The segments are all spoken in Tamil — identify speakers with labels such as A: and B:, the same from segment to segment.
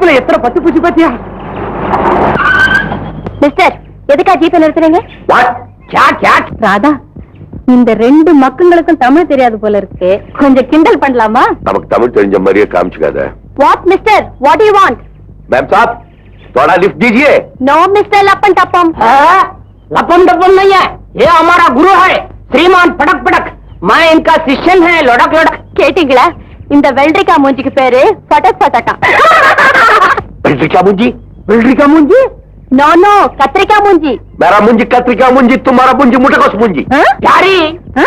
A: இடுப்புல எத்தனை பத்து பூச்சி பாத்தியா
B: மிஸ்டர் எதுக்கா ஜீப்பை நிறுத்துறீங்க
A: வாட் கே கே
B: ராதா இந்த ரெண்டு மக்களுக்கும் தமிழ் தெரியாது போல இருக்கு கொஞ்சம் கிண்டல் பண்ணலாமா
C: நமக்கு தமிழ் தெரிஞ்ச மாதிரியே காமிச்சுக்காத
B: what mister what you want
C: ma'am साहब थोड़ा लिफ्ट दीजिए
B: नो मिस्टर लपन टपम
A: लपन डपन नहीं है ये हमारा गुरु है श्रीमान पटक पटक मैं इनका शिष्यन है लड़क लड़क
B: கேட்டீங்களா இந்த வெள்ளரிக்கா மூஞ்சிக்கு பேரு பட்டக் பட்டக்கா
C: बिल्डिका मुंजी बिल्डिका मुंजी
B: நோ நோ கத்திரிக்காய் மூஞ்சி
C: मेरा मुंजी कत्रिका मुंजी तुम्हारा मुंजी मुटकस मुंजी
B: ஆ?
A: प्यारी
B: ஆ?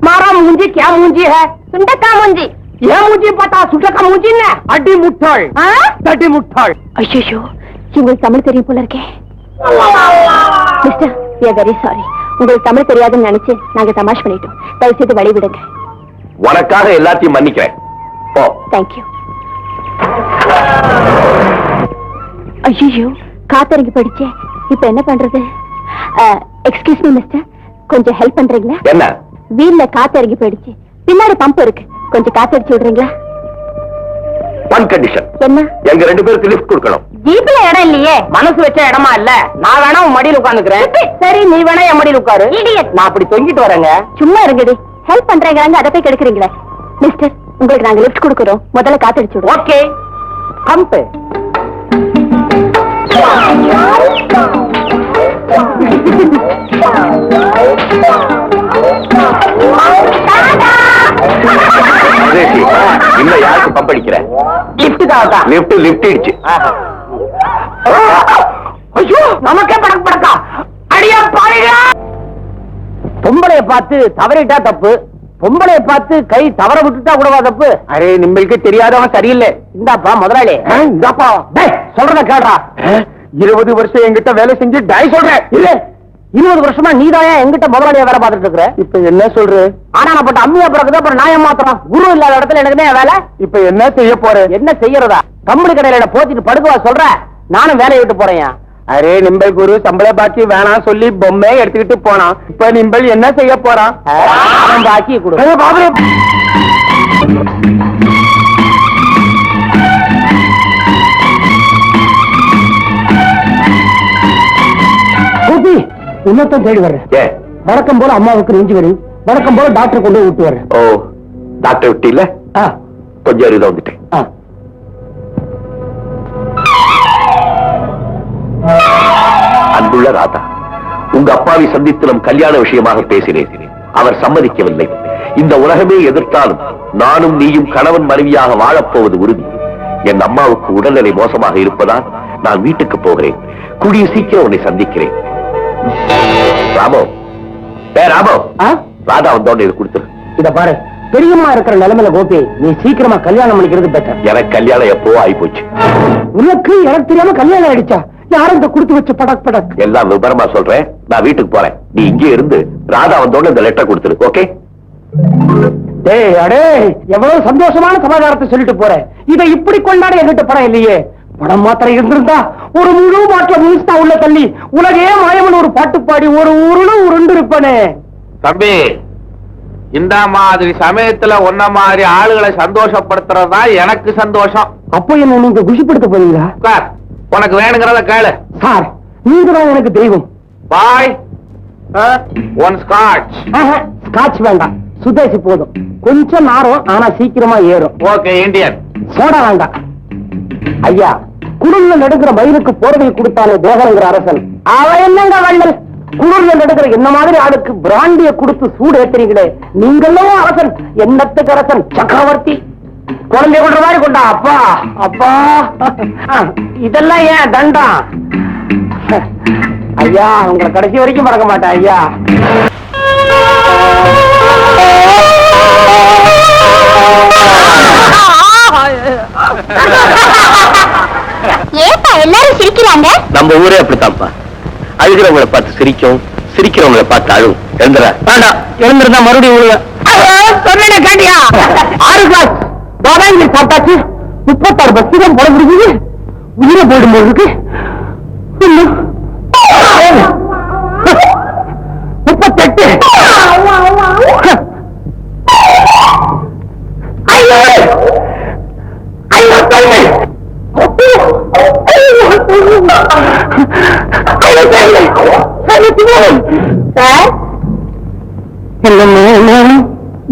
A: हमारा मुंजी क्या मुंजी है
B: சுண்டக்காய் மூஞ்சி
A: ये मुझे पता सुटा का मुंजी ने अड्डी मुठल
B: ஆ?
A: अड्डी मुठल
B: ஐயோ உங்களுக்கு தமிழ் தெரியும் போல இருக்கே mister we are very sorry உங்களுக்கு தமிழ் தெரியாதுன்னு நினைச்சு நாங்க தமாஷ் பண்ணிட்டோம் தயவு செய்து வழி விடுங்க
C: உனக்காக எல்லாத்தையும் மன்னிக்கிறேன் போ
B: தேங்க்யூ ஐயோ காத்தறங்கி படிச்சே. இப்ப என்ன பண்றது? எக்ஸ்கியூஸ் மீ மிஸ்டர் கொஞ்சம் ஹெல்ப் பண்றீங்களா?
C: என்ன?
B: வீல்ல காத்தறங்கி போயிடுச்சு பின்னாடி பம்ப் இருக்கு. கொஞ்சம் காத்தடிச்சு விடுறீங்களா?
C: ஒன் கண்டிஷன்
B: என்ன?
C: எங்க ரெண்டு பேருக்கு லிஃப்ட் கொடுக்கணும்.
B: ஜீப்ல இடம் இல்லையே.
A: மனசு வச்ச இடமா இல்ல. நான் வேணா உன் மடியில உட்காந்துக்கிறேன். சரி நீ வேணா என் மடியில உட்காரு. நான் அப்படி தொங்கிட்டு வரேங்க.
B: சும்மா இருங்கடி. ஹெல்ப் பண்றேங்கிறாங்க அதை போய் கெடுக்குறீங்களே. மிஸ்டர் உங்களுக்கு நாங்க லிஃப்ட் கொடுக்குறோம். முதல்ல காத்தடிச்சு விடுவோம்
A: ஓகே பம்ப்
C: இன்னும் யாருக்கு பம்ப் அடிக்கிற?
A: லிப்டுக்காக தான்
C: லிஃப்ட் லிஃப்ட் இடிச்சு.
A: ஐயோ நமக்கே படக்கு படக்கா. அடியா பாருங்க பொம்பளைய பார்த்து தவறிட்டா தப்பு. பொம்பளைய பார்த்து கை தவற விட்டுட்டா கூடவா தப்பு. அரே நிம்மளுக்கு தெரியாதவன் சரியில்லை. இந்தாப்பா முதலாளி. இந்தாப்பா. சொல்றத கேடுறா இருபது வருஷம் என்கிட்ட வேலை செஞ்சு டை சொல்றேன். இல்ல. இருபது வருஷமா நீதான் என்கிட்ட முதலாளியா வேலை பார்த்துட்டு இருக்கிற? இப்ப என்ன சொல்ற? ஆனா நான் பட்ட அம்மியா பிறகுதான் அப்புறம் நான் ஏமாத்துறோம் குரு இல்லாத இடத்துல எனக்கு தான் வேலை. இப்ப என்ன செய்ய போற? என்ன செய்யறதா? கம்பெனி கடையில போத்திட்டு படுக்கவா சொல்ற? நானும் வேலையை விட்டு போறேன் அரே நிம்பல் குரு சம்பள பாக்கி வேணாம் சொல்லி பொம்மை எடுத்துக்கிட்டு போனான். இப்ப நிம்பல் என்ன செய்ய போறான்? பாக்கி கொடு. இன்னொருத்தன் தேடி வர்றேன். வழக்கம் போல அம்மாவுக்கு நெஞ்சு வலி வழக்கம் போல டாக்டர் கொண்டு விட்டு வர்றேன்.
C: ஓ டாக்டர் விட்டு இல்ல கொஞ்சம் அருகா வந்துட்டேன். அன்புள்ள ராதா உங்க அப்பாவை சந்தித்து நம் கல்யாண விஷயமாக பேசினேன். அவர் சம்மதிக்கவில்லை. இந்த உலகமே எதிர்த்தாலும் நானும் நீயும் கணவன் மனைவியாக வாழப்போவது உறுதி. என் அம்மாவுக்கு உடல்நிலை மோசமாக இருப்பதால் நான் வீட்டுக்கு போகிறேன். கூடிய சீக்கிரம் உன்னை சந்திக்கிறேன். ராமோ. ஏ ராமோ? ராதா வந்தோடனே இது கொடுத்துரு.
A: இத பாரு பெரியம்மா இருக்கிற நிலைமையில கோபி நீ சீக்கிரமா கல்யாணம் பண்ணிக்கிறது பெட்டர்
C: எனக்கு கல்யாணம் எப்போ ஆயிப்போச்சு
A: உனக்கு எனக்கு தெரியாம கல்யாணம் ஆயிடுச்சா? யாரும் இந்த கொடுத்து வச்ச படக் படக்.
C: எல்லாம் விவரமா சொல்றேன். நான் வீட்டுக்கு போறேன். நீ இங்கே இருந்து ராதா இந்த லெட்டர் கொடுத்துரு ஓகே
A: டேய் அடே எவ்வளவு சந்தோஷமான சமாதானத்தை சொல்லிட்டு போற. இதை இப்படி கொண்டாட என்கிட்ட படம் இல்லையே. படம் மாத்திரம் இருந்திருந்தா ஒரு முழு மாற்ற முழுசா உள்ள தள்ளி உலகே மாயமன் ஒரு பாட்டு பாடி ஒரு உருளும் உருண்டு இருப்பனே
D: தம்பி இந்த மாதிரி சமயத்துல உன்ன மாதிரி ஆளுகளை சந்தோஷப்படுத்துறதா எனக்கு சந்தோஷம்.
A: அப்போ என்ன நீங்க குஷிப்படுத்த போறீங்களா?
D: உட்கார். உனக்கு வேணுங்கிறத கேளு.
A: சார் நீங்க தான் எனக்கு தெய்வம்.
D: பாய் ஒன் ஸ்காட்ச்
A: ஸ்காட்ச் வேண்டாம். சுதேசி போதும். கொஞ்சம் நாரும் ஆனா சீக்கிரமா ஏறும்.
D: Okay Indian.
A: சோடா வேண்டாம். ஐயா குளிர்ல நடுக்கிற மயிலுக்கு போர்வை கொடுத்தாலே தேவனங்கிற அரசன். அவன் என்னங்க வள்ளல்? குளிர்ல நடுக்கிற என்ன மாதிரி ஆளுக்கு பிராண்டிய கொடுத்து சூடு ஏத்துறீங்களே? நீங்களும் அரசன் என்னத்துக்கு அரசன்? சக்கரவர்த்தி. குழந்தை கொண்ட மாதிரி கொண்டா அப்பா. அப்பா. இதெல்லாம் ஏன் தண்டா? ஐயா உங்களை கடைசி வரைக்கும் மறக்க மாட்டேன் ஐயா.
B: சிரிக்கிறாங்க
C: நம்ம ஊரே அப்படித்தான்ப்பா. அழுகிறவங்களை பார்த்து சிரிக்கும் சிரிக்கிறவங்களை பார்த்து அழுவும். எழுந்துற.
A: வேண்டாம். எழுந்திருந்தா மறுபடியும் விழுவேன் சொன்ன கேட்டியா? ஆறு கிளாஸ் பாதாங்கி சாப்பிட்டாச்சு. முப்பத்தாறு பஸ் தான் போட முடியுது உயிரை போயிடும் போது இருக்கு. முப்பத்தெட்டு ஐயோ ஐயோ சொல்லு
B: சார்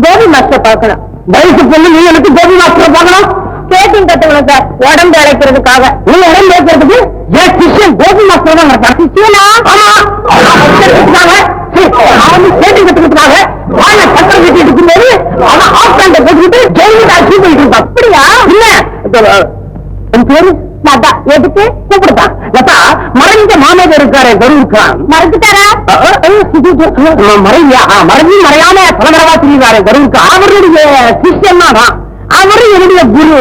B: கோபி மாஸ்டர் பார்க்கணும்.
A: வயசு பொண்ணு நீ எனக்கு கோபி மாஸ்டர் பார்க்கணும்.
B: ஸ்கேட்டிங் கத்துக்கணும் சார். உடம்பு இழைக்கிறதுக்காக
A: நீ உடம்பு கோபி மாஸ்டர் தான் நடத்தான் ஆமா. அவன் ஸ்கேட்டிங் கத்துக்கிறதுக்காக வாழ சக்கரம் கட்டிட்டு இருக்கும்போது அவன் ஆஃப் பேண்ட போட்டுக்கிட்டு ஜெயிலுக்கு போயிட்டு இருக்கான். அப்படியா? என்ன? உன் பேரு?
B: லதா எதுக்கு?
A: மாமேதர் இருக்காரு கருவுக்கான்
B: மறந்துட்டாரா
A: மறைவியா மறைஞ்சு மறையாம தலைமறைவா தெரியுறாரு கருவுக்கு. அவருடைய சிஷ்யன் தான் அவரு என்னுடைய குரு.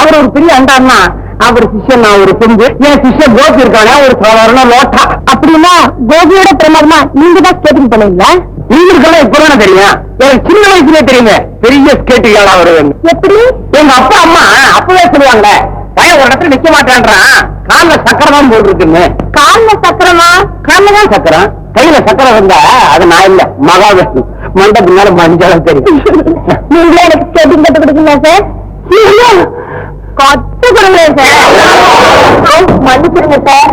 A: அவர் ஒரு பெரிய அண்டான்னா. அவர் சிஷ்யன் நான் ஒரு பெஞ்சு என் சிஷ்யன் கோபி இருக்கானே ஒரு சாதாரண லோட்டா.
B: அப்படின்னா கோபியோட பிரமாதமா நீங்க தான் ஸ்கேட்டிங் பண்ணுவீங்களா
A: நீங்களுக்கெல்லாம் இப்பதானே தெரியும்? எனக்கு சின்ன வயசுலயே தெரியுங்க பெரிய ஸ்கேட்டு ஏழா வருவேன்
B: எப்படி?
A: எங்க அப்பா அம்மா அப்பவே சொல்லுவாங்க பையன் ஒரு இடத்துல நிக்க மாட்டேன்றான். கால்ல சக்கரம் போட்டுருக்குன்னு
B: கால்ல சக்கரமா?
A: கால்ல தான் சக்கரம். கையில சக்கரம் இருந்தா அது நான் இல்ல. மகாவிஷ்ணு மண்ட பின்னால மஞ்சள் தெரியும்
B: நீங்களே எனக்கு ஸ்கேட்டிங் கத்து கொடுக்கீங்களா சார் கத்து கொடுங்க சார் மன்னிச்சிருங்க சார்.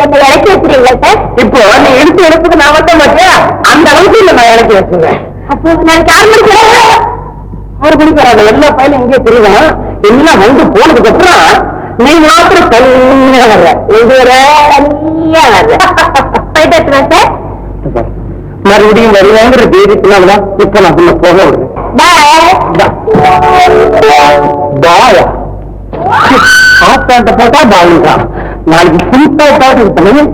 B: என்னை இறக்கி வச்சிருங்களா சார்
A: இப்போ நீ எடுத்து எடுத்துக்கு நான் வந்தேன் பாத்தியா அந்த அளவுக்கு இல்ல நான் எனக்கு வச்சுருவேன்
B: அப்போ நாளைக்கு ஆறு மணிக்கு
A: மணிக்கு வராது எல்லா பையனும் இங்கே தெரியும் எல்லாம் வந்து போனதுக்கு அப்புறம் நீ மாத்திரம் தனியா வர்ற இது வர தனியா வர்ற
B: போயிட்டு சார்
A: மறுபடியும் வருவேங்கிற தைரியத்தினாலதான் இப்ப நான் உள்ள போக விடுறேன்.
B: பாய்
A: பேண்ட போட்டா பாயுங்க நாளைக்கு ஃபுல் பேண்ட் இருக்கணும்